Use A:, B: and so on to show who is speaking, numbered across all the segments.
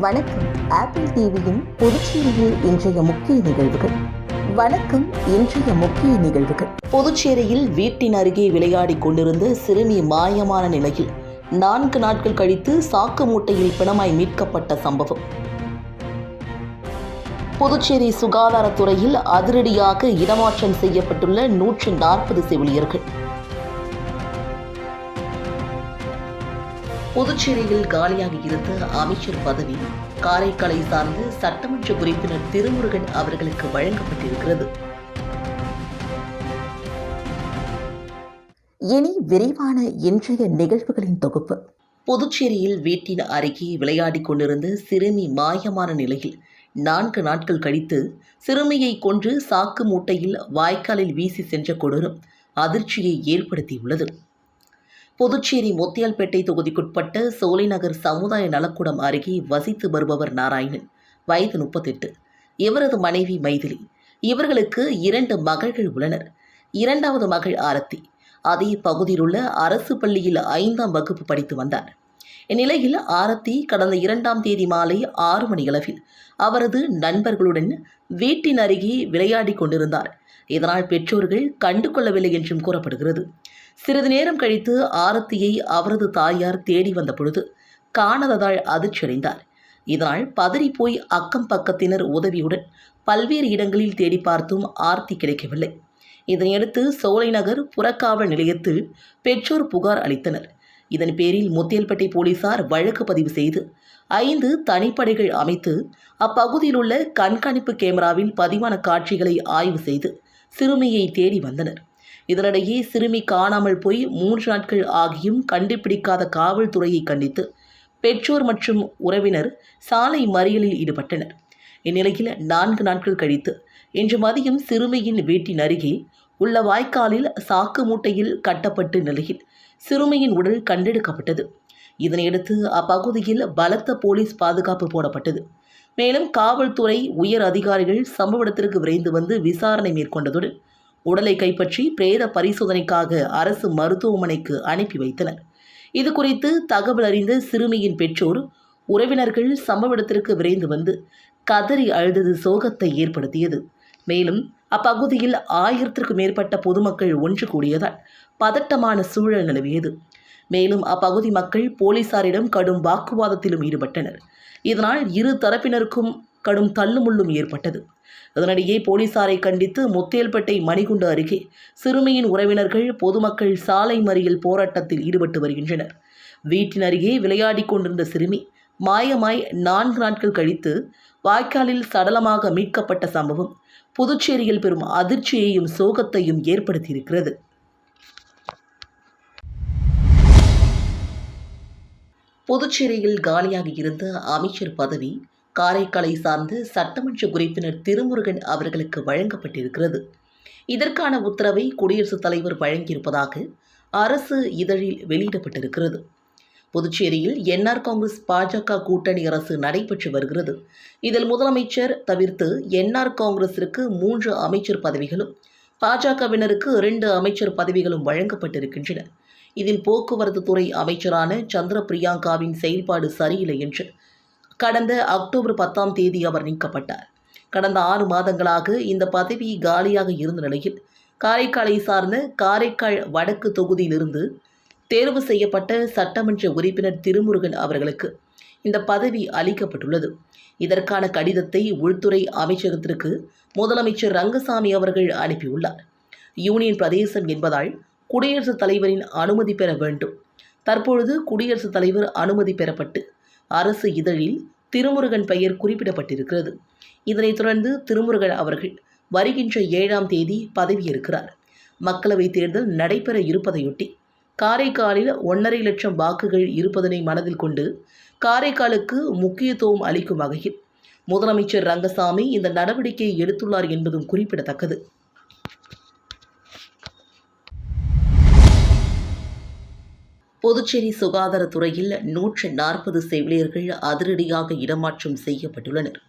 A: வணக்கம். ஆப்பிள் டிவியின் புதுச்சேரியில் இன்றைய முக்கிய நிகழ்வுகள். வணக்கம் இன்றைய முக்கிய நிகழ்வுகள். புதுச்சேரியில் வீட்டின் அருகே விளையாடிக் கொண்டிருந்த சிறுமி மாயமான நிலையில் நான்கு நாட்கள் கழித்து சாக்கு மூட்டையில் பிணமாய் மீட்கப்பட்ட சம்பவம். புதுச்சேரி சுகாதாரத்துறையில் அதிரடியாக இடமாற்றம் செய்யப்பட்டுள்ள நூற்று நாற்பது செவிலியர்கள். புதுச்சேரியில் காலியாக இருந்த அமைச்சர் பதவி காரைக்காலை சார்ந்த சட்டமன்ற உறுப்பினர் திருமுருகன் அவர்களுக்கு வழங்கப்பட்டிருக்கிறது. இனி விரைவான இன்றைய நிகழ்வுகளின் தொகுப்பு. புதுச்சேரியில் வீட்டின் அருகே விளையாடிக் கொண்டிருந்த சிறுமி மாயமான நிலையில் நான்கு நாட்கள் கழித்து சிறுமியை கொன்று சாக்கு மூட்டையில் வாய்க்காலில் வீசி சென்ற கொடூரம் அதிர்ச்சியை ஏற்படுத்தியுள்ளது. புதுச்சேரி முத்தியால்பேட்டை தொகுதிக்குட்பட்ட சோலைநகர் சமுதாய நலக்கூடம் அருகே வசித்து வருபவர் நாராயணன். வயது முப்பத்தெட்டு. இவரது மனைவி மைதிலி. இவர்களுக்கு இரண்டு மகள்கள் உள்ளனர். இரண்டாவது மகள் ஆரத்தி. அதே பகுதியில் உள்ள அரசு பள்ளியில் ஐந்தாம் வகுப்பு படித்து வந்தார். இந்நிலையில் ஆரத்தி கடந்த இரண்டாம் தேதி மாலை ஆறு மணியளவில் அவரது நண்பர்களுடன் வீட்டின் அருகே விளையாடிக் கொண்டிருந்தார். இதனால் பெற்றோர்கள் கண்டு கொள்ளவில்லை என்றும் கூறப்படுகிறது. சிறிது நேரம் கழித்து ஆரத்தியை அவரது தாயார் தேடி வந்த பொழுது காணாததால் அதிர்ச்சியடைந்தார். இதனால் பதறிப்போய் அக்கம் பக்கத்தினர் உதவியுடன் பல்வேறு இடங்களில் தேடி பார்த்தும் ஆர்த்தி கிடைக்கவில்லை. இதனையடுத்து சோலைநகர் புறக்காவல் நிலையத்தில் பெற்றோர் புகார் அளித்தனர். இதன் பேரில் முத்தியல்பேட்டை போலீசார் வழக்கு பதிவு செய்து ஐந்து தனிப்படைகள் அமைத்து அப்பகுதியில் உள்ள கண்காணிப்பு கேமராவில் பதிவான காட்சிகளை ஆய்வு செய்து சிறுமியை தேடி வந்தனர். இதனிடையே சிறுமி காணாமல் போய் மூன்று நாட்கள் ஆகியும் கண்டுபிடிக்காத காவல்துறையை கண்டித்து பெற்றோர் மற்றும் உறவினர் சாலை மறியலில் ஈடுபட்டனர். இந்நிலையில் நான்கு நாட்கள் கழித்து இன்று மதியம் சிறுமியின் வீட்டின் அருகே உள்ள வாய்க்காலில் சாக்கு மூட்டையில் கட்டப்பட்ட நிலையில் சிறுமியின் உடல் கண்டெடுக்கப்பட்டது. இதனையடுத்து அப்பகுதியில் பலத்த போலீஸ் பாதுகாப்பு போடப்பட்டது. மேலும் காவல்துறை உயர் அதிகாரிகள் சம்பவ இடத்திற்கு விரைந்து வந்து விசாரணை மேற்கொண்டதுடன் உடலை கைப்பற்றி பிரேத பரிசோதனைக்காக அரசு மருத்துவமனைக்கு அனுப்பி வைத்தனர். இது குறித்து தகவல் அறிந்த சிறுமியின் பெற்றோர் உறவினர்கள் சம்பவ இடத்திற்கு விரைந்து வந்து கதறி அழுதது சோகத்தை ஏற்படுத்தியது. மேலும் அப்பகுதியில் ஆயிரத்திற்கும் மேற்பட்ட பொதுமக்கள் ஒன்று கூடியதால் பதட்டமான சூழல் நிலவியது. மேலும் அப்பகுதி மக்கள் போலீசாரிடம் கடும் வாக்குவாதத்திலும் ஈடுபட்டனர். இதனால் இரு தரப்பினருக்கும் கடும் தள்ளுமுள்ளும் ஏற்பட்டது. இதனிடையே போலீசாரை கண்டித்து முத்தியல்பேட்டை மணிகுண்டு அருகே சிறுமியின் உறவினர்கள் பொதுமக்கள் சாலை மறியல் போராட்டத்தில் ஈடுபட்டு வருகின்றனர். வீட்டின் அருகே விளையாடிக் கொண்டிருந்த சிறுமி மாயமாய் நான்கு நாட்கள் கழித்து வாய்க்காலில் சடலமாக மீட்கப்பட்ட சம்பவம் புதுச்சேரியில் பெரும் அதிர்ச்சியையும் சோகத்தையும் ஏற்படுத்தியிருக்கிறது. புதுச்சேரியில் காலியாக இருந்த அமைச்சர் பதவி காரைக்காலை சார்ந்த சட்டமன்ற உறுப்பினர் திருமுருகன் அவர்களுக்கு வழங்கப்பட்டிருக்கிறது. இதற்கான உத்தரவை குடியரசுத் தலைவர் வழங்கியிருப்பதாக அரசு இதழில் வெளியிடப்பட்டிருக்கிறது. புதுச்சேரியில் என்ஆர் காங்கிரஸ் பாஜக கூட்டணி அரசு நடைபெற்று வருகிறது. இதில் முதலமைச்சர் தவிர்த்து என்ஆர் காங்கிரசிற்கு மூன்று அமைச்சர் பதவிகளும் பாஜகவினருக்கு இரண்டு அமைச்சர் பதவிகளும் வழங்கப்பட்டிருக்கின்றன. இதில் போக்குவரத்து துறை அமைச்சரான சந்திர பிரியாங்காவின் செயல்பாடு சரியில்லை என்று கடந்த அக்டோபர் பத்தாம் தேதி அவர் நீக்கப்பட்டார். கடந்த ஆறு மாதங்களாக இந்த பதவி காலியாக இருந்த நிலையில் காரைக்காலை சார்ந்த காரைக்கால் வடக்கு தொகுதியிலிருந்து தேர்வு செய்யப்பட்ட சட்டமன்ற உறுப்பினர் திருமுருகன் அவர்களுக்கு இந்த பதவி அளிக்கப்பட்டுள்ளது. இதற்கான கடிதத்தை உள்துறை அமைச்சகத்திற்கு முதலமைச்சர் ரங்கசாமி அவர்கள் அனுப்பியுள்ளார். யூனியன் பிரதேசம் என்பதால் குடியரசுத் தலைவரின் அனுமதி பெற வேண்டும். தற்பொழுது குடியரசுத் தலைவர் அனுமதி பெறப்பட்டு அரசு இதழில் திருமுருகன் பெயர் குறிப்பிடப்பட்டிருக்கிறது. இதனைத் தொடர்ந்து திருமுருகன் அவர்கள் வருகின்ற ஏழாம் தேதி பதவியேற்கிறார். மக்களவைத் தேர்தல் நடைபெற இருப்பதையொட்டி காரைக்காலில் ஒன்றரை லட்சம் வாக்குகள் இருப்பதனை மனதில் கொண்டு காரைக்காலுக்கு முக்கியத்துவம் அளிக்கும் வகையில் முதலமைச்சர் ரங்கசாமி இந்த நடவடிக்கையை எடுத்துள்ளார் என்பதும் குறிப்பிடத்தக்கது. புதுச்சேரி சுகாதாரத்துறையில் நூற்று நாற்பது செவிலியர்கள் அதிரடியாக இடமாற்றம் செய்யப்பட்டுள்ளனர்.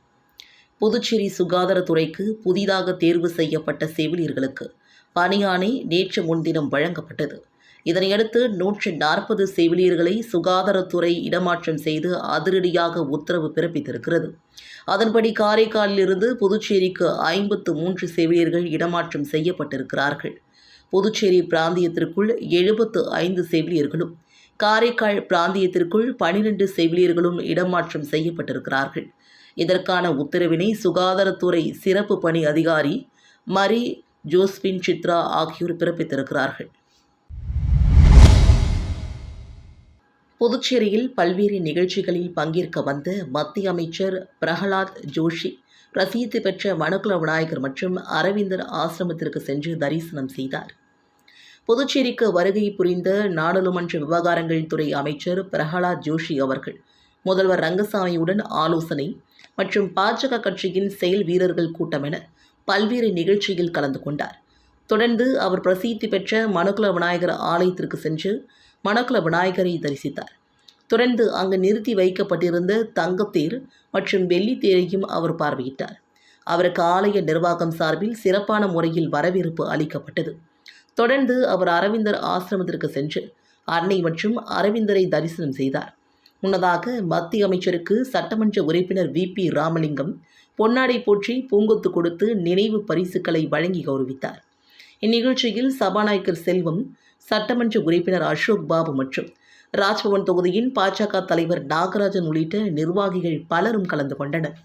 A: புதுச்சேரி சுகாதாரத்துறைக்கு புதிதாக தேர்வு செய்யப்பட்ட செவிலியர்களுக்கு பணியாணை நேற்று முன்தினம் வழங்கப்பட்டது. இதனையடுத்து நூற்று நாற்பது செவிலியர்களை சுகாதாரத்துறை இடமாற்றம் செய்து அதிரடியாக உத்தரவு பிறப்பித்திருக்கிறது. அதன்படி காரைக்காலிலிருந்து புதுச்சேரிக்கு ஐம்பத்து மூன்று செவிலியர்கள் இடமாற்றம் செய்யப்பட்டிருக்கிறார்கள். புதுச்சேரி பிராந்தியத்திற்குள் எழுபத்து ஐந்து செவிலியர்களும் காரைக்கால் பிராந்தியத்திற்குள் பனிரெண்டு செவிலியர்களும் இடமாற்றம் செய்யப்பட்டிருக்கிறார்கள். இதற்கான உத்தரவினை சுகாதாரத்துறை சிறப்பு பணி அதிகாரி மரி ஜோஸ்பின் சித்ரா ஆகியோர் பிறப்பித்திருக்கிறார்கள். புதுச்சேரியில் பல்வேறு நிகழ்ச்சிகளில் பங்கேற்க வந்த மத்திய அமைச்சர் பிரகலாத் ஜோஷி பிரசித்தி பெற்ற மனுக்குல விநாயகர் மற்றும் அரவிந்தர் ஆசிரமத்திற்கு சென்று தரிசனம் செய்தார். புதுச்சேரிக்கு வருகை புரிந்த நாடாளுமன்ற விவகாரங்கள் துறை அமைச்சர் பிரகலாத் ஜோஷி அவர்கள் முதல்வர் ரங்கசாமியுடன் ஆலோசனை மற்றும் பாஜக கட்சியின் செயல் வீரர்கள் கூட்டம் என பல்வேறு நிகழ்ச்சியில் கலந்து கொண்டார். தொடர்ந்து அவர் பிரசித்தி பெற்ற மனுக்குல விநாயகர் ஆலயத்திற்கு சென்று மனுக்குல விநாயகரை தரிசித்தார். தொடர்ந்து அங்கு நிறுத்தி வைக்கப்பட்டிருந்த தங்கத்தேர் மற்றும் வெள்ளித்தேரையும் அவர் பார்வையிட்டார். அவருக்கு ஆலய நிர்வாகம் சார்பில் சிறப்பான முறையில் வரவேற்பு அளிக்கப்பட்டது. தொடர்ந்து அவர் அரவிந்தர் ஆசிரமத்திற்கு சென்று அன்னை மற்றும் அரவிந்தரை தரிசனம் செய்தார். முன்னதாக மத்திய அமைச்சருக்கு சட்டமன்ற உறுப்பினர் வி. பி. ராமலிங்கம் பொன்னாடை போற்றி பூங்கொத்து கொடுத்து நினைவு பரிசுகளை வழங்கி கௌரவித்தார். இந்நிகழ்ச்சியில் சபாநாயகர் செல்வம் சட்டமன்ற உறுப்பினர் அசோக் பாபு மற்றும் ராஜ்பவன் தொகுதியின் பாஜக தலைவர் நாகராஜன் உள்ளிட்ட நிர்வாகிகள் பலரும் கலந்து கொண்டனர்.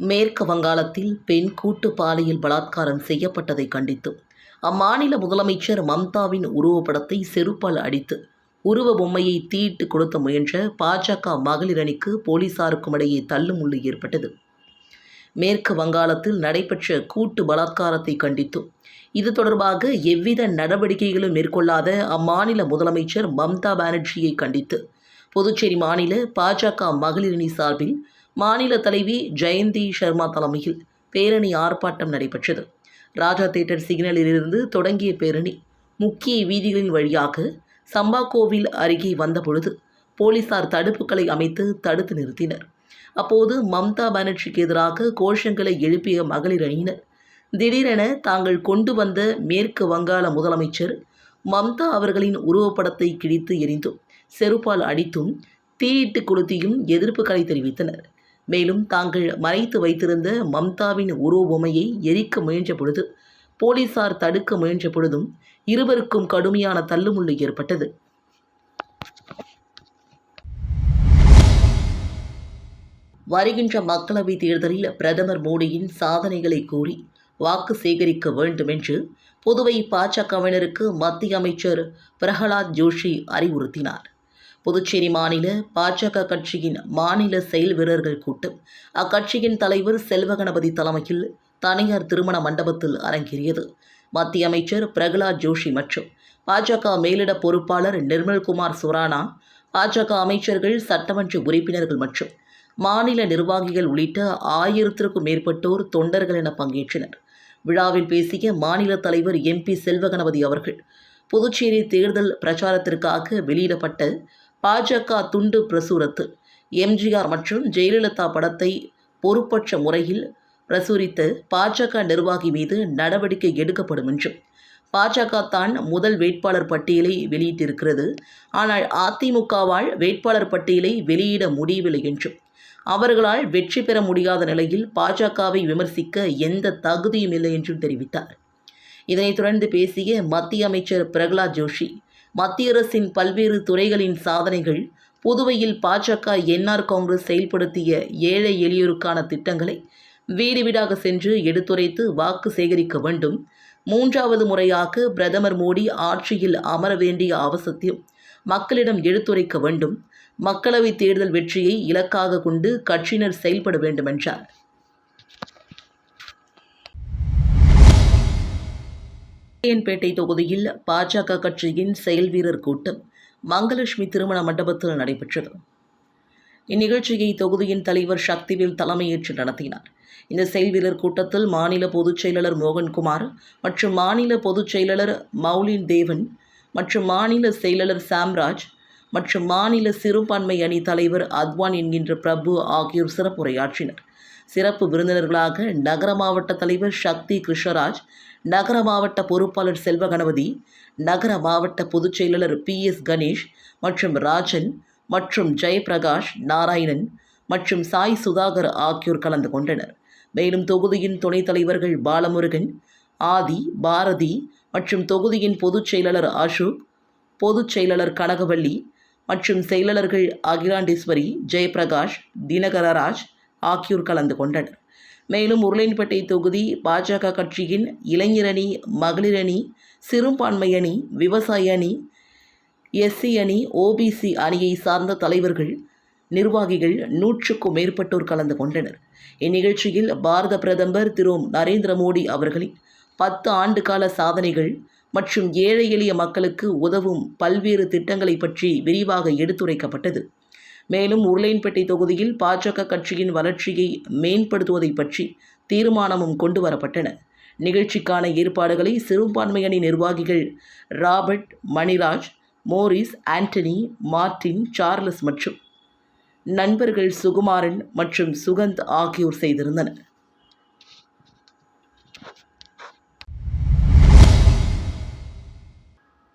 A: மேற்கு வங்காளத்தில் பெண் கூட்டு பாலியல் பலாத்காரம் செய்யப்பட்டதை கண்டித்து அம்மாநில முதலமைச்சர் மம்தாவின் உருவப்படத்தை செருப்பால் அடித்து உருவ பொம்மையை தீயிட்டு கொடுத்த முயன்ற பாஜக மகளிர் அணிக்கு போலீசாருக்கும் இடையே தள்ளுமுள்ளு ஏற்பட்டது. மேற்கு வங்காளத்தில் நடைபெற்ற கூட்டு பலாத்காரத்தை கண்டித்தும் இது தொடர்பாக எவ்வித நடவடிக்கைகளும் மேற்கொள்ளாத அம்மாநில முதலமைச்சர் மம்தா பானர்ஜியை கண்டித்து. புதுச்சேரி மாநில பாஜக மகளிரணி சார்பில் மாநில தலைவி ஜெயந்தி சர்மா தலைமையில் பேரணி ஆர்ப்பாட்டம் நடைபெற்றது. ராஜா தேட்டர் சிக்னலிலிருந்து தொடங்கிய பேரணி முக்கிய வீதிகளின் வழியாக சம்பாகோவில் அருகே வந்தபொழுது போலீசார் தடுப்புகளை அமைத்து தடுத்து நிறுத்தினர். அப்போது மம்தா பானர்ஜிக்கு எதிராக கோஷங்களை எழுப்பிய மகளிர் அணியினர் திடீரென தாங்கள் கொண்டு வந்த மேற்கு வங்காள முதலமைச்சர் மம்தா அவர்களின் உருவப்படத்தை கிழித்து எரிந்தும் செருப்பால் அடித்தும் தீயிட்டு கொளுத்தியும் எதிர்ப்புகளை தெரிவித்தனர். மேலும் தாங்கள் மறைத்து வைத்திருந்த மம்தாவின் உருவபொம்மையை எரிக்க முயன்ற பொழுது போலீசார் தடுக்க முயன்ற பொழுதும் இருவருக்கும் கடுமையான தள்ளுமுள்ளு ஏற்பட்டது. வருகின்ற மக்களவைத் தேர்தலில் பிரதமர் மோடியின் சாதனைகளை கூறி வாக்கு சேகரிக்க வேண்டும் என்று புதுவை பாஜகவினருக்கு மத்திய அமைச்சர் பிரகலாத் ஜோஷி அறிவுறுத்தினார். புதுச்சேரி மாநில பாஜக கட்சியின் மாநில செயல் வீரர்கள் கூட்டம் அக்கட்சியின் தலைவர் செல்வகணபதி தலைமையில் தனியார் திருமண மண்டபத்தில் அரங்கேறியது. மத்திய அமைச்சர் பிரகலாத் ஜோஷி மற்றும் பாஜக மேலிட பொறுப்பாளர் நிர்மல்குமார் சுரானா பாஜக அமைச்சர்கள் சட்டமன்ற உறுப்பினர்கள் மற்றும் மாநில நிர்வாகிகள் உள்ளிட்ட ஆயிரத்திற்கும் மேற்பட்டோர் தொண்டர்கள் என பங்கேற்றனர். விழாவில் பேசிய மாநில தலைவர் எம்பி செல்வகணபதி அவர்கள் புதுச்சேரி தேர்தல் பிரச்சாரத்திற்காக வெளியிடப்பட்ட பாஜக துண்டு பிரசுரத்தில் எம்ஜிஆர் மற்றும் ஜெயலலிதா படத்தை பொறுப்பற்ற முறையில் பிரசுரித்த பாஜக நிர்வாகி மீது நடவடிக்கை எடுக்கப்படும் என்றும் பாஜக தான் முதல் வேட்பாளர் பட்டியலை வெளியிட்டிருக்கிறது. ஆனால் அதிமுகவால் வேட்பாளர் பட்டியலை வெளியிட முடியவில்லை என்றும் அவர்களால் வெற்றி பெற முடியாத நிலையில் பாஜகவை விமர்சிக்க எந்த தகுதியும் இல்லை என்றும் தெரிவித்தார். இதனைத் தொடர்ந்து பேசிய மத்திய அமைச்சர் பிரகலாத் ஜோஷி மத்திய அரசின் பல்வேறு துறைகளின் சாதனைகள் புதுவையில் பாஜக என்ஆர் காங்கிரஸ் செயல்படுத்திய ஏழை எளியோருக்கான திட்டங்களை வீடு வீடாக சென்று எடுத்துரைத்து வாக்கு சேகரிக்க வேண்டும். மூன்றாவது முறையாக பிரதமர் மோடி ஆட்சியில் அமர வேண்டிய அவசியம் மக்களிடம் எடுத்துரைக்க வேண்டும். மக்களவைத் தேர்தல் வெற்றியை இலக்காக கொண்டு கட்சியினர் செயல்பட வேண்டும் என்றார் பேட்டை தொகுதியில் பாஜக கட்சியின் செயல் வீரர் கூட்டம் மங்கலட்சுமி திருமண மண்டபத்தில் நடைபெற்றது. இந்நிகழ்ச்சியை தொகுதியின் தலைவர் சக்திவேல் தலைமையேற்று நடத்தினார். இந்த செயல் வீரர் கூட்டத்தில் மாநில பொதுச் செயலாளர் மோகன்குமார் மற்றும் மாநில பொதுச் செயலாளர் மௌலின் தேவன் மற்றும் மாநில செயலாளர் சாம்ராஜ் மற்றும் மாநில சிறுபான்மை அணி தலைவர் அத்வான் என்கின்ற பிரபு ஆகியோர் சிறப்புரையாற்றினர். சிறப்பு விருந்தினர்களாக நகர மாவட்ட தலைவர் சக்தி கிருஷ்ணராஜ் நகர மாவட்ட பொறுப்பாளர் செல்வ கணபதி நகர மாவட்ட பொதுச் செயலாளர் பி எஸ் கணேஷ் மற்றும் ராஜன் மற்றும் ஜெயபிரகாஷ் நாராயணன் மற்றும் சாய் சுதாகர் ஆகியோர் கலந்து கொண்டனர். மேலும் தொகுதியின் துணைத் தலைவர்கள் பாலமுருகன் ஆதி பாரதி மற்றும் தொகுதியின் பொதுச் செயலாளர் அசோக் பொதுச் செயலாளர் கனகவள்ளி மற்றும் செயலாளர்கள் அகிலாண்டேஸ்வரி ஜெயபிரகாஷ் தினகரராஜ் ஆகியோர் கலந்து கொண்டனர். மேலும் உருளையன்பேட்டை தொகுதி பாஜக கட்சியின் இளைஞரணி மகளிரணி சிறுபான்மை அணி விவசாய அணி எஸ்சி அணி ஓபிசி அணியை சார்ந்த தலைவர்கள் நிர்வாகிகள் நூற்றுக்கும் மேற்பட்டோர் கலந்து கொண்டனர். இந்நிகழ்ச்சியில் பாரத பிரதமர் திரு நரேந்திர மோடி அவர்களின் பத்து ஆண்டு கால சாதனைகள் மற்றும் ஏழை எளிய மக்களுக்கு உதவும் பல்வேறு திட்டங்களை பற்றி விரிவாக எடுத்துரைக்கப்பட்டது. மேலும் உருளையன்பேட்டை தொகுதியில் பாஜக கட்சியின் வளர்ச்சியை மேம்படுத்துவதை பற்றி தீர்மானமும் கொண்டு வரப்பட்டன. நிகழ்ச்சிக்கான ஏற்பாடுகளை சிறுபான்மையணி நிர்வாகிகள் Robert Maniraj Morris Anthony Martin Charles மற்றும் நண்பர்கள் சுகுமாரன் மற்றும் சுகந்த் ஆகியோர் செய்திருந்தனர்.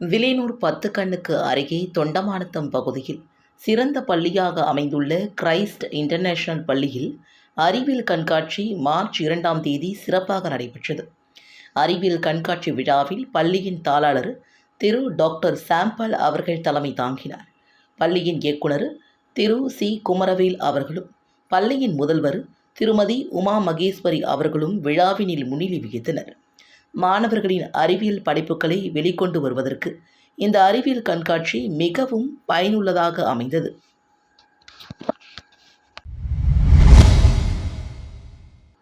A: விலையூர் பத்து கண்ணுக்கு அருகே தொண்டமானத்தம் பகுதியில் சிறந்த பள்ளியாக அமைந்துள்ள கிரைஸ்ட் இன்டர்நேஷனல் பள்ளியில் அறிவியல் கண்காட்சி மார்ச் இரண்டாம் தேதி சிறப்பாக நடைபெற்றது. அறிவியல் கண்காட்சி விழாவில் பள்ளியின் தாளாளர் திரு டாக்டர் சாம்பல் அவர்கள் தலைமை தாங்கினார். பள்ளியின் இயக்குனர் திரு சி. குமரவேல் அவர்களும் பள்ளியின் முதல்வர் திருமதி உமா மகேஸ்வரி அவர்களும் விழாவினில் முன்னிலை வகித்தனர். மாணவர்களின் அறிவியல் படைப்புகளை வெளிக்கொண்டு வருவதற்கு இந்த அறிவியல் கண்காட்சி மிகவும் பயனுள்ளதாக அமைந்தது.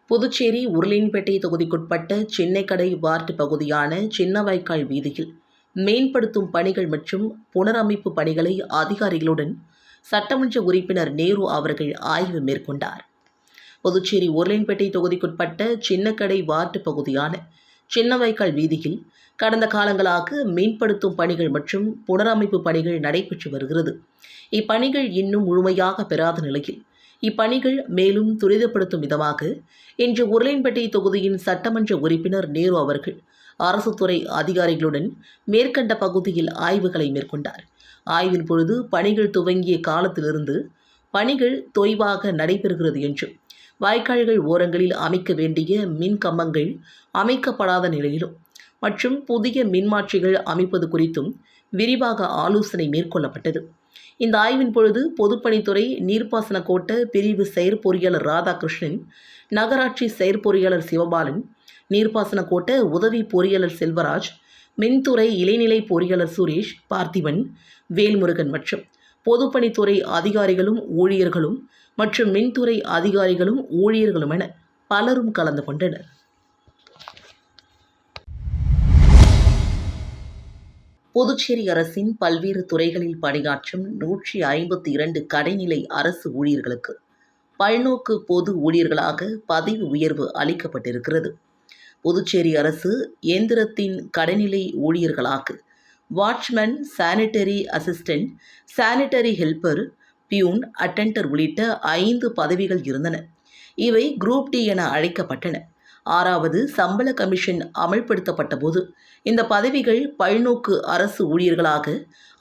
A: புதுச்சேரி உருளின்பேட்டை தொகுதிக்குட்பட்ட சின்னைக்கடை வார்டு பகுதியான சின்னவாய்க்கால் வீதியில் மேம்படுத்தும் பணிகள் மற்றும் புனரமைப்பு பணிகளை அதிகாரிகளுடன் சட்டமன்ற உறுப்பினர் நேரு அவர்கள் ஆய்வு மேற்கொண்டார். புதுச்சேரி உருளின்பேட்டை தொகுதிக்குட்பட்ட சின்னக்கடை வார்டு பகுதியான சின்னவைக்கால் வீதியில் கடந்த காலங்களாக மேம்படுத்தும் பணிகள் மற்றும் புனரமைப்பு பணிகள் நடைபெற்று வருகிறது. இப்பணிகள் இன்னும் முழுமையாக பெறாத நிலையில் இப்பணிகள் மேலும் துரிதப்படுத்தும் விதமாக இன்று உருளையன்பேட்டை தொகுதியின் சட்டமன்ற உறுப்பினர் நேரு அவர்கள் அரசு துறை அதிகாரிகளுடன் மேற்கண்ட பகுதியில் ஆய்வுகளை மேற்கொண்டார். ஆய்வின் பொழுது பணிகள் துவங்கிய காலத்திலிருந்து பணிகள் தொய்வாக நடைபெறுகிறது என்றும் வாய்க்கால்கள் ஓரங்களில் அமைக்க வேண்டிய மின் கம்பங்கள் அமைக்கப்படாத நிலையிலும் மற்றும் புதிய மின்மாற்றிகள் அமைப்பது குறித்தும் விரிவாக ஆலோசனை மேற்கொள்ளப்பட்டது. இந்த ஆய்வின் பொழுது பொதுப்பணித்துறை நீர்ப்பாசன கோட்ட பிரிவு செயற்பொறியாளர் ராதாகிருஷ்ணன் நகராட்சி செயற்பொறியாளர் சிவபாலன் நீர்ப்பாசன கோட்ட உதவி பொறியாளர் செல்வராஜ் மின்துறை இளைநிலை பொறியாளர் சுரேஷ் பார்த்திபன் வேல்முருகன் மற்றும் பொதுப்பணித்துறை அதிகாரிகளும் ஊழியர்களும் மற்றும் மின்துறை அதிகாரிகளும் ஊழியர்களும் என பலரும் கலந்து கொண்டனர். புதுச்சேரி அரசின் பல்வேறு துறைகளில் பணியாற்றும் நூற்றி ஐம்பத்தி இரண்டு கடைநிலை அரசு ஊழியர்களுக்கு பல்நோக்கு பொது ஊழியர்களாக பதவி உயர்வு அளிக்கப்பட்டிருக்கிறது. புதுச்சேரி அரசு இயந்திரத்தின் கடைநிலை ஊழியர்களாக watchman sanitary assistant sanitary helper peon attender உள்ளிட்ட ஐந்து பதவிகள் இருந்தன. இவை குரூப் டி என அழைக்கப்பட்டன. ஆறாவது சம்பள கமிஷன் அமல்படுத்தப்பட்ட போது இந்த பதவிகள் பல்நோக்கு அரசு ஊழியர்களாக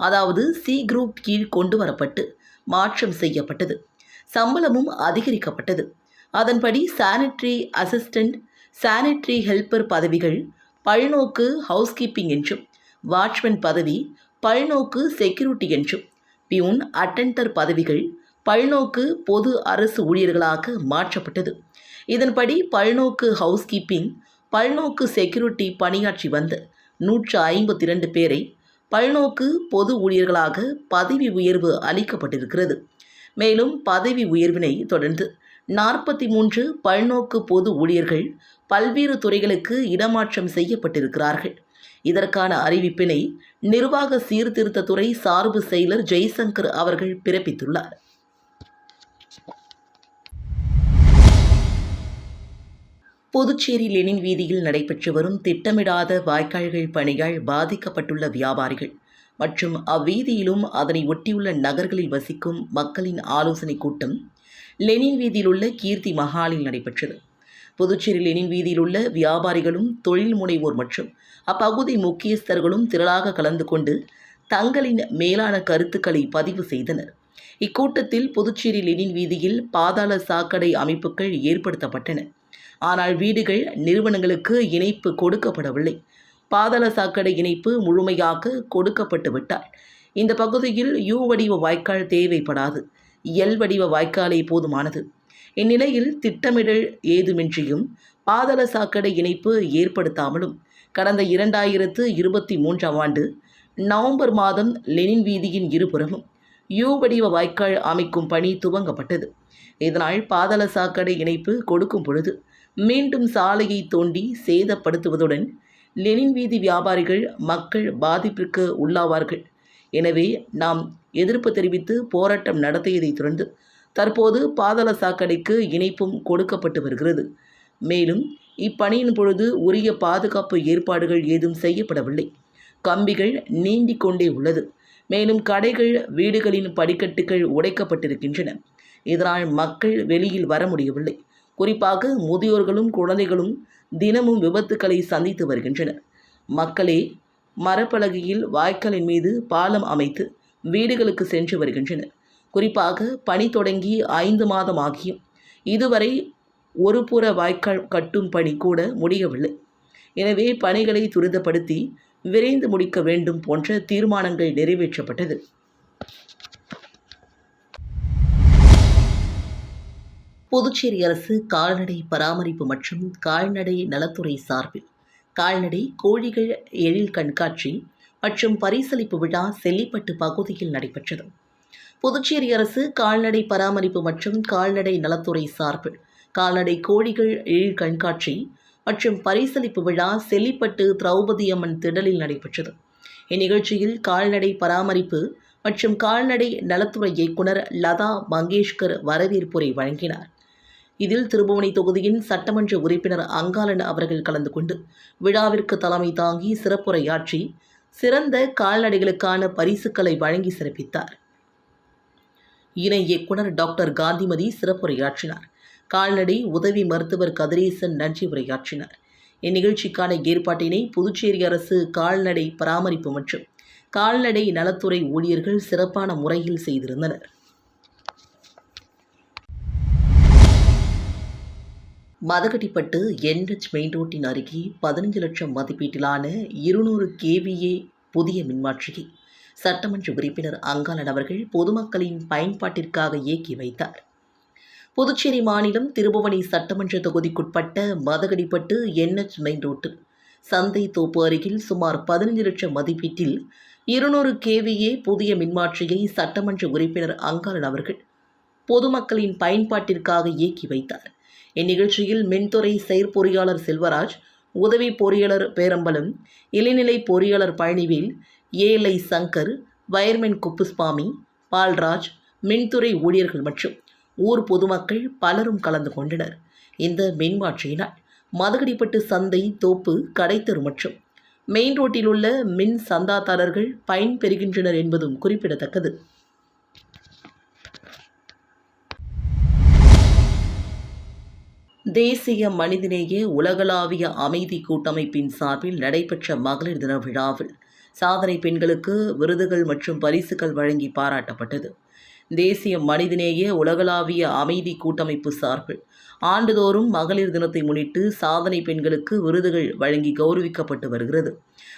A: அதாவது சி குரூப் கீழ் கொண்டு வரப்பட்டு மாற்றம் செய்யப்பட்டது. சம்பளமும் அதிகரிக்கப்பட்டது. அதன்படி சானிட்ரி அசிஸ்டன்ட் சானிட்ரி ஹெல்பர் பதவிகள் பல்நோக்கு ஹவுஸ்கீப்பிங் என்றும் வாட்ச்மேன் பதவி பல்நோக்கு செக்யூரிட்டி என்றும் பியூன் அட்டெண்டர் பதவிகள் பல்நோக்கு பொது அரசு ஊழியர்களாக மாற்றப்பட்டது. இதன்படி பல்நோக்கு ஹவுஸ்கீப்பிங் பல்நோக்கு செக்யூரிட்டி பணியாற்றி வந்த நூற்று ஐம்பத்தி இரண்டு பேரை பல்நோக்கு பொது ஊழியர்களாக பதவி உயர்வு அளிக்கப்பட்டிருக்கிறது. மேலும் பதவி உயர்வினை தொடர்ந்து நாற்பத்தி மூன்று பல்நோக்கு பொது ஊழியர்கள் பல்வேறு துறைகளுக்கு இடமாற்றம் செய்யப்பட்டிருக்கிறார்கள். இதற்கான அறிவிப்பினை நிர்வாக சீர்திருத்தத்துறை சார்பு செயலர் ஜெய்சங்கர் அவர்கள் பிறப்பித்துள்ளார். புதுச்சேரி லெனின் வீதியில் நடைபெற்று வரும் திட்டமிடாத வாய்க்கால்கள் பணியால் பாதிக்கப்பட்டுள்ள வியாபாரிகள் மற்றும் அவ்வீதியிலும் அதனை ஒட்டியுள்ள நகர்களில் வசிக்கும் மக்களின் ஆலோசனைக் கூட்டம் லெனின் வீதியில் உள்ள கீர்த்தி மஹாலில் நடைபெற்றது. புதுச்சேரி லெனின் வீதியில் உள்ள வியாபாரிகளும் தொழில் முனைவோர் மற்றும் அப்பகுதி முக்கியஸ்தர்களும் திரளாக கலந்து கொண்டு தங்களின் மேலான கருத்துக்களை பதிவு செய்தனர். இக்கூட்டத்தில் புதுச்சேரி லெனின் வீதியில் பாதாள சாக்கடை அமைப்புகள் ஏற்படுத்தப்பட்டன. ஆனால் வீடுகள் நிறுவனங்களுக்கு இணைப்பு கொடுக்கப்படவில்லை. பாதாள சாக்கடை இணைப்பு முழுமையாக கொடுக்கப்பட்டு விட்டால் இந்த பகுதியில் யூ வடிவ வாய்க்கால் தேவைப்படாது. எல் வடிவ வாய்க்காலே போதுமானது. இந்நிலையில் திட்டமிடல் ஏதுமின்றியும் பாதாள சாக்கடை இணைப்பு ஏற்படுத்தாமலும் கடந்த இரண்டாயிரத்து இருபத்தி மூன்றாம் ஆண்டு நவம்பர் மாதம் லெனின் வீதியின் இருபுறமும் யூ வடிவ வாய்க்கால் அமைக்கும் பணி துவங்கப்பட்டது. இதனால் பாதாள சாக்கடை இணைப்பு கொடுக்கும் பொழுது மீண்டும் சாலையை தோண்டி சேதப்படுத்துவதுடன் லெனின் வீதி வியாபாரிகள் மக்கள் பாதிப்பிற்கு உள்ளாவார்கள். எனவே நாம் எதிர்ப்பு தெரிவித்து போராட்டம் நடத்தியதைத் தொடர்ந்து தற்போது பாதாள சாக்கடைக்கு இணைப்பும் கொடுக்கப்பட்டு வருகிறது. மேலும் இப்பணியின் பொழுது உரிய பாதுகாப்பு ஏற்பாடுகள் ஏதும் செய்யப்படவில்லை. கம்பிகள் நீண்டிக் கொண்டே உள்ளது. மேலும் கடைகள் வீடுகளின் படிக்கட்டுகள் உடைக்கப்பட்டிருக்கின்றன. இதனால் மக்கள் வெளியில் வர முடியவில்லை. குறிப்பாக முதியோர்களும் குழந்தைகளும் தினமும் விபத்துக்களை சந்தித்து வருகின்றனர். மக்களே மரப்பலகையில் வாய்க்காலின் மீது பாலம் அமைத்து வீடுகளுக்கு சென்று வருகின்றனர். குறிப்பாக பணி தொடங்கி ஐந்து மாதம் ஆகியும். இதுவரை ஒரு புற வாய்க்கால் கட்டும் பணி கூட முடியவில்லை. எனவே பணிகளை துரிதப்படுத்தி விரைந்து முடிக்க வேண்டும் போன்ற தீர்மானங்கள் நிறைவேற்றப்பட்டது. புதுச்சேரி அரசு கால்நடை பராமரிப்பு மற்றும் கால்நடை நலத்துறை சார்பில் கால்நடை கோழிகள் எழில் கண்காட்சி மற்றும் பரிசளிப்பு விழா செல்லிப்பட்டு பகுதியில் நடைபெற்றது. புதுச்சேரி அரசு கால்நடை பராமரிப்பு மற்றும் கால்நடை நலத்துறை சார்பில் கால்நடை கோழிகள் எழில் கண்காட்சி மற்றும் பரிசளிப்பு விழா செல்லிப்பட்டு திரௌபதி அம்மன் திடலில் நடைபெற்றது. இந்நிகழ்ச்சியில் கால்நடை பராமரிப்பு மற்றும் கால்நடை நலத்துறை இயக்குனர் லதா மங்கேஷ்கர் வரவேற்புரை வழங்கினார். இதில் திருபுவனை தொகுதியின் சட்டமன்ற உறுப்பினர் அங்காளன் அவர்கள் கலந்து கொண்டு விழாவிற்கு தலைமை தாங்கி சிறப்புரையாற்றி சிறந்த கால்நடைகளுக்கான பரிசுகளை வழங்கி சிறப்பித்தார். இணை இயக்குனர் டாக்டர் காந்திமதி சிறப்புரையாற்றினார். கால்நடை உதவி மருத்துவர் கதிரேசன் நன்றி உரையாற்றினார். இந்நிகழ்ச்சிக்கான ஏற்பாட்டினை புதுச்சேரி அரசு கால்நடை பராமரிப்பு மற்றும் கால்நடை நலத்துறை ஊழியர்கள் சிறப்பான முறையில் செய்திருந்தனர். மதகடிப்பட்டு என்ஹெச் மெயின் ரோட்டின் அருகே பதினைஞ்சு லட்சம் மதிப்பீட்டிலான இருநூறு கேவிஏ புதிய மின்மாற்றியை சட்டமன்ற உறுப்பினர் அங்காளன் அவர்கள் பொதுமக்களின் பயன்பாட்டிற்காக இயக்கி வைத்தார். புதுச்சேரி மாநிலம் திருபுவனை சட்டமன்ற தொகுதிக்குட்பட்ட மதகடிப்பட்டு என்எச் மெயின் ரோட்டில் சந்தை தோப்பு அருகில் சுமார் பதினஞ்சு லட்சம் மதிப்பீட்டில் இருநூறு கேவிஏ புதிய மின்மாற்றியை சட்டமன்ற உறுப்பினர் அங்காளன் அவர்கள் பொதுமக்களின் பயன்பாட்டிற்காக இயக்கி வைத்தார். இந்நிகழ்ச்சியில் மின்துறை செயற்பொறியாளர் செல்வராஜ் உதவி பொறியாளர் பேரம்பலம் இளநிலை பொறியாளர் Palanivel A L I Shankar wireman Kuppuswamy Paulraj மின்துறை ஊழியர்கள் மற்றும் ஊர் பொதுமக்கள் பலரும் கலந்து கொண்டனர். இந்த மின்மாற்றியினால் மதகடிப்பட்டு சந்தை தோப்பு கடைத்தெரு மற்றும் மெயின் ரோட்டில் உள்ள மின் சந்தாதாரர்கள் பயன்பெறுகின்றனர் என்பதும் குறிப்பிடத்தக்கது. தேசிய மனிதநேய உலகளாவிய அமைதி கூட்டமைப்பின் சார்பில் நடைபெற்ற மகளிர் தின விழாவில் சாதனை பெண்களுக்கு விருதுகள் மற்றும் பரிசுகள் வழங்கி பாராட்டப்பட்டது. தேசிய மனிதநேய உலகளாவிய அமைதி கூட்டமைப்பு சார்பில் ஆண்டுதோறும் மகளிர் தினத்தை முன்னிட்டு சாதனை பெண்களுக்கு விருதுகள் வழங்கி கௌரவிக்கப்பட்டு வருகிறது.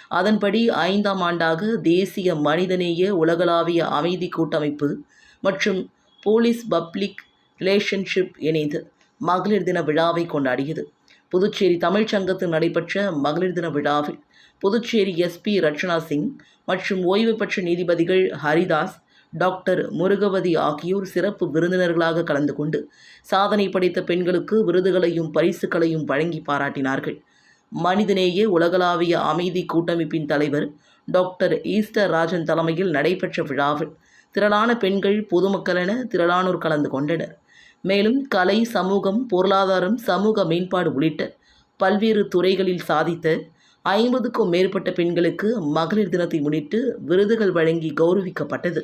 A: அதன்படி ஐந்தாம் ஆண்டாக தேசிய மனிதநேய உலகளாவிய அமைதி கூட்டமைப்பு மற்றும் போலீஸ் பப்ளிக் ரிலேஷன்ஷிப் இணைந்து மகளிர் தின விழாவை கொண்டாடியது. புதுச்சேரி தமிழ்ச் சங்கத்தில் நடைபெற்ற மகளிர் தின விழாவில் புதுச்சேரி எஸ்பி ரச்சனா சிங் மற்றும் ஓய்வு பெற்ற நீதிபதிகள் ஹரிதாஸ் டாக்டர் முருகவதி ஆகியோர் சிறப்பு விருந்தினர்களாக கலந்து கொண்டு சாதனை படைத்த பெண்களுக்கு விருதுகளையும் பரிசுகளையும் வழங்கி பாராட்டினார்கள். மனிதநேய உலகளாவிய அமைதி கூட்டமைப்பின் தலைவர் டாக்டர் ஈஸ்டர் ராஜன் தலைமையில் நடைபெற்ற விழாவில் திரளான பெண்கள் பொதுமக்களென திரளானோர் கலந்து கொண்டனர். மேலும் கலை சமூகம் பொருளாதாரம் சமூக மேம்பாடு உள்ளிட்ட பல்வேறு துறைகளில் சாதித்த ஐம்பதுக்கும் மேற்பட்ட பெண்களுக்கு மகளிர் தினத்தை முன்னிட்டு விருதுகள் வழங்கி கௌரவிக்கப்பட்டது.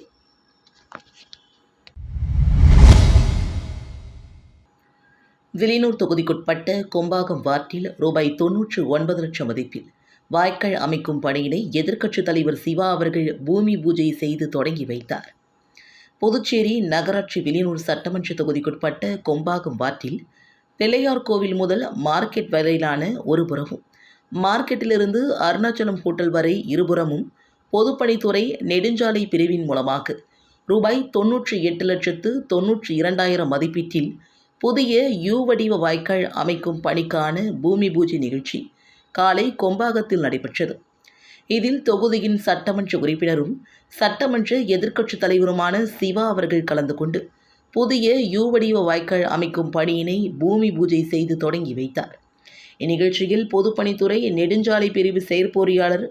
A: விலையூர் தொகுதிக்குட்பட்ட கொம்பாகம் வார்டில் ரூபாய் தொன்னூற்று ஒன்பது லட்சம் மதிப்பில் வாய்க்கால் அமைக்கும் பணியினை எதிர்க்கட்சித் தலைவர் சிவா அவர்கள் பூமி பூஜை செய்து தொடங்கி வைத்தார். புதுச்சேரி நகராட்சி விலையூர் சட்டமன்ற தொகுதிக்குட்பட்ட கொம்பாகம் வார்டில் பிள்ளையார் கோவில் முதல் மார்க்கெட் வரையிலான ஒரு புறமும் மார்க்கெட்டிலிருந்து அருணாச்சலம் ஹோட்டல் வரை இருபுறமும் பொதுப்பணித்துறை நெடுஞ்சாலை பிரிவின் மூலமாக ரூபாய் தொன்னூற்றி எட்டு லட்சத்து தொன்னூற்றி இரண்டாயிரம் மதிப்பீட்டில் புதிய யூ வடிவ வாய்க்கால் அமைக்கும் பணிக்கான பூமி பூஜை நிகழ்ச்சி காலை கொம்பாகத்தில் நடைபெற்றது. இதில் தொகுதியின் சட்டமன்ற உறுப்பினரும் சட்டமன்ற எதிர்க்கட்சித் தலைவருமான சிவா அவர்கள் கலந்து கொண்டு புதிய யூ வடிவ வாய்க்கால் அமைக்கும் பணியினை பூமி பூஜை செய்து தொடங்கி வைத்தார். இந்நிகழ்ச்சியில் பொதுப்பணித்துறை நெடுஞ்சாலை பிரிவு செயற்பொறியாளர்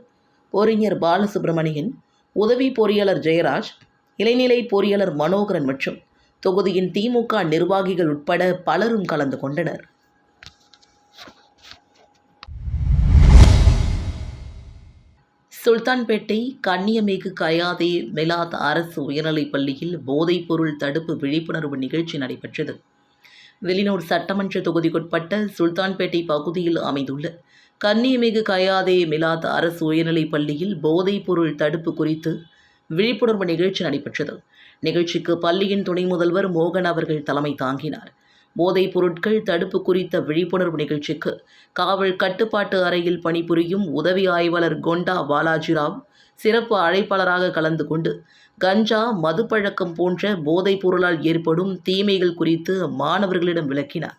A: பொறிஞர் பாலசுப்ரமணியன் உதவி பொறியாளர் ஜெயராஜ் இளைநிலை பொறியாளர் மனோகரன் மற்றும் தொகுதியின் திமுக நிர்வாகிகள் உட்பட பலரும் கலந்து கொண்டனர். சுல்தான்பேட்டை கன்னியமேகு கயாதே மெலாத் அரசு உயர்நிலைப் பள்ளியில் போதைப்பொருள் தடுப்பு விழிப்புணர்வு நிகழ்ச்சி நடைபெற்றது. வெளிநூர் சட்டமன்ற தொகுதிக்குட்பட்ட சுல்தான்பேட்டை பகுதியில் அமைந்துள்ள கன்னியமிகு கயாதே மிலாத் அரசு உயர்நிலைப் பள்ளியில் போதைப்பொருள் தடுப்பு குறித்து விழிப்புணர்வு நிகழ்ச்சி நடைபெற்றது. நிகழ்ச்சிக்கு பள்ளியின் துணை முதல்வர் மோகன் அவர்கள் தலைமை தாங்கினார். போதைப் பொருட்கள் தடுப்பு குறித்த விழிப்புணர்வு நிகழ்ச்சிக்கு காவல் கட்டுப்பாட்டு அறையில் பணிபுரியும் உதவி ஆய்வாளர் கொண்டா பாலாஜிராவ் சிறப்பு அழைப்பாளராக கலந்து கொண்டு கஞ்சா மதுப்பழக்கம் போன்ற போதைப் பொருளால் ஏற்படும் தீமைகள் குறித்து மாணவர்களிடம் விளக்கினார்.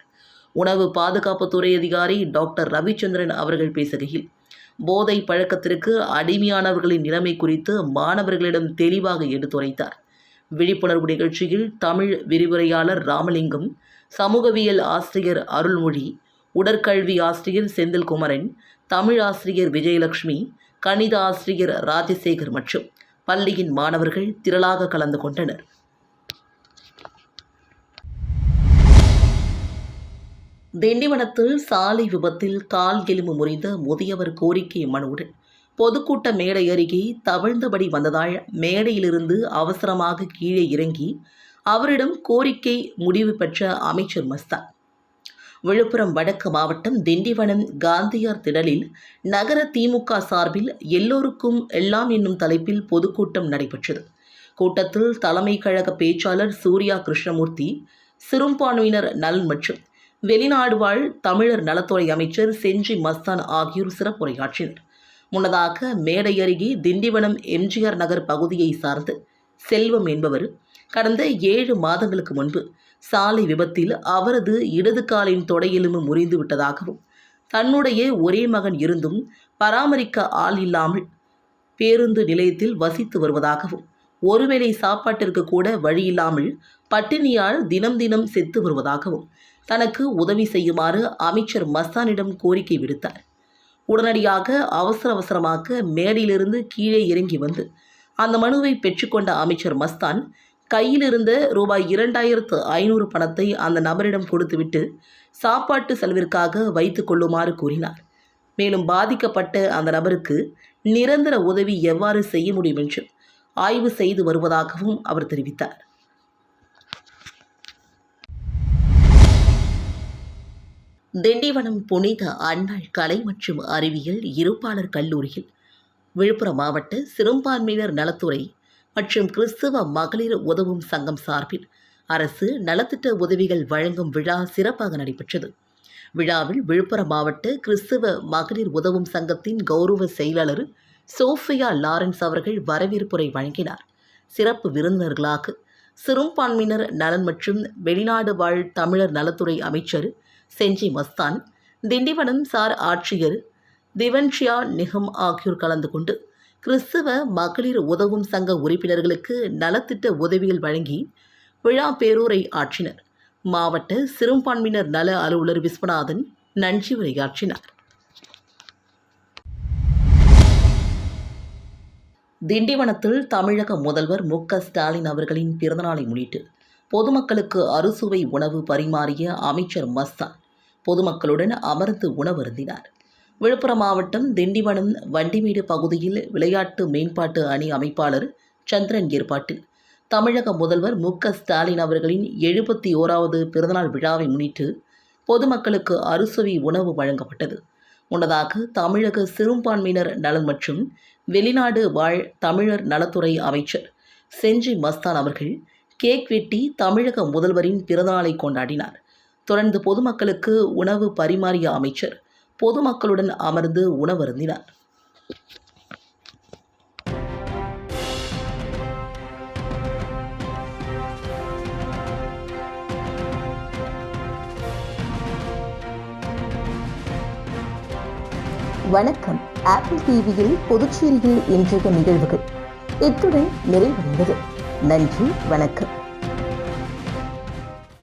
A: உணவு பாதுகாப்புத்துறை அதிகாரி டாக்டர் ரவிச்சந்திரன் அவர்கள் பேசுகையில் போதை பழக்கத்திற்கு அடிமையானவர்களின் நிலைமை குறித்து மாணவர்களிடம் தெளிவாக எடுத்துரைத்தார். விழிப்புணர்வு நிகழ்ச்சியில் தமிழ் விரிவுரையாளர் ராமலிங்கம் சமூகவியல் ஆசிரியர் அருள்மொழி உடற்கல்வி ஆசிரியர் செந்தில்குமரன் தமிழ் ஆசிரியர் விஜயலட்சுமி கணித ஆசிரியர் ராஜசேகர் மற்றும் பள்ளியின் மாணவர்கள் திரளாக கலந்து கொண்டனர். திண்டிவனத்தில் சாலை விபத்தில் கால் எலும்பு முறிந்த முதியவர் கோரிக்கை மனுவுடன் பொதுக்கூட்ட மேடை அருகே தவழ்ந்தபடி வந்ததால் மேடையிலிருந்து அவசரமாக கீழே இறங்கி அவரிடம் கோரிக்கை முடிவு பெற்ற அமைச்சர் மஸ்தான். விழுப்புரம் வடக்கு மாவட்டம் திண்டிவனம் காந்தியார் திடலில் நகர திமுக சார்பில் எல்லோருக்கும் எல்லாம் என்னும் தலைப்பில் பொதுக்கூட்டம் நடைபெற்றது. கூட்டத்தில் தலைமை கழக பேச்சாளர் சூர்யா கிருஷ்ணமூர்த்தி சிறுபான்மையினர் நலன் மற்றும் வெளிநாடு வாழ் தமிழர் நலத்துறை அமைச்சர் செஞ்சி மஸ்தான் ஆகியோர் சிறப்புரையாற்றினர். முன்னதாக மேடை அருகே திண்டிவனம் எம்ஜிஆர் நகர் பகுதியை சார்ந்து செல்வம் என்பவர் கடந்த ஏழு மாதங்களுக்கு முன்பு சாலை விபத்தில் அவரது இடது காலின் தொடையெலும்பு முறிந்து விட்டதாகவும் தன்னுடைய ஒரே மகன் இருந்தும் பராமரிக்க ஆள் இல்லாமல் பேருந்து நிலையத்தில் வசித்து வருவதாகவும் ஒருவேளை சாப்பாட்டிற்கு கூட வழியில்லாமல் பட்டினியால் தினம் தினம் செத்து வருவதாகவும் தனக்கு உதவி செய்யுமாறு அமைச்சர் மஸ்தானிடம் கோரிக்கை விடுத்தார். உடனடியாக அவசர அவசரமாக மேடையிலிருந்து கீழே இறங்கி வந்து அந்த மனுவை பெற்றுக்கொண்ட அமைச்சர் மஸ்தான் கையில் இருந்த ரூபாய் இரண்டாயிரத்து ஐநூறு பணத்தை அந்த நபரிடம் கொடுத்துவிட்டு சாப்பாட்டு செலவிற்காக வைத்து கொள்ளுமாறு கூறினார். மேலும் பாதிக்கப்பட்ட அந்த நபருக்கு நிரந்தர உதவி எவ்வாறு செய்ய முடியும் என்று ஆய்வு செய்து வருவதாகவும் அவர் தெரிவித்தார். திண்டிவனம் புனித அன்னாள் கலை மற்றும் அறிவியல் இருப்பாளர் கல்லூரியில் விழுப்புரம் மாவட்ட சிறுபான்மையினர் நலத்துறை மற்றும் கிறிஸ்துவ மகளிர் உதவும் சங்கம் சார்பில் அரசு நலத்திட்ட உதவிகள் வழங்கும் விழா சிறப்பாக நடைபெற்றது. விழாவில் விழுப்புரம் மாவட்ட கிறிஸ்துவ மகளிர் உதவும் சங்கத்தின் கௌரவ செயலாளர் சோஃபியா லாரன்ஸ் அவர்கள் வரவேற்புரை வழங்கினார். சிறப்பு விருந்தினர்களாக சிறுபான்மையினர் நலன் மற்றும் வெளிநாடு வாழ் தமிழர் நலத்துறை அமைச்சர் செஞ்சி மஸ்தான் திண்டிவனம் சார் ஆட்சியர் திவன்ஷியா நிகம் ஆகியோர் கலந்து கொண்டு கிறிஸ்தவ மகளிர் உதவும் சங்க உறுப்பினர்களுக்கு நலத்திட்ட உதவிகள் வழங்கி விழா பேரூரை ஆற்றினர். மாவட்ட சிறுபான்மையினர் நல அலுவலர் விஸ்வநாதன் நன்றி உரையாற்றினார். திண்டிவனத்தில் தமிழக முதல்வர் மு க ஸ்டாலின் அவர்களின் பிறந்தநாளை முன்னிட்டு பொதுமக்களுக்கு அறுசுவை உணவு பரிமாறிய அமைச்சர் மஸ்தான் பொதுமக்களுடன் அமர்ந்து உணவருந்தினார். விழுப்புரம் மாவட்டம் திண்டிவனம் வண்டிமேடு பகுதியில் விளையாட்டு மேம்பாட்டு அணி அமைப்பாளர் சந்திரன் ஏற்பாட்டில் தமிழக முதல்வர் மு ஸ்டாலின் அவர்களின் எழுபத்தி ஓராவது பிறந்தநாள் விழாவை முன்னிட்டு பொதுமக்களுக்கு அறுசுவை உணவு வழங்கப்பட்டது. முன்னதாக தமிழக சிறுபான்மையினர் நலன் மற்றும் வெளிநாடு வாழ் தமிழர் நலத்துறை அமைச்சர் செஞ்சி மஸ்தான் அவர்கள் கேக் வெட்டி தமிழக முதல்வரின் பிறந்தநாளை கொண்டாடினார். தொடர்ந்து பொதுமக்களுக்கு உணவு பரிமாறிய அமைச்சர் பொதுமக்களுடன் அமர்ந்து உணவருந்தினார். வணக்கம். ஆப்பிள் டிவியில் புதுச்சேரியில் இன்றைய நிகழ்வுகள். இத்துடன் நிறைவடைந்தது. நன்றி வணக்கம்.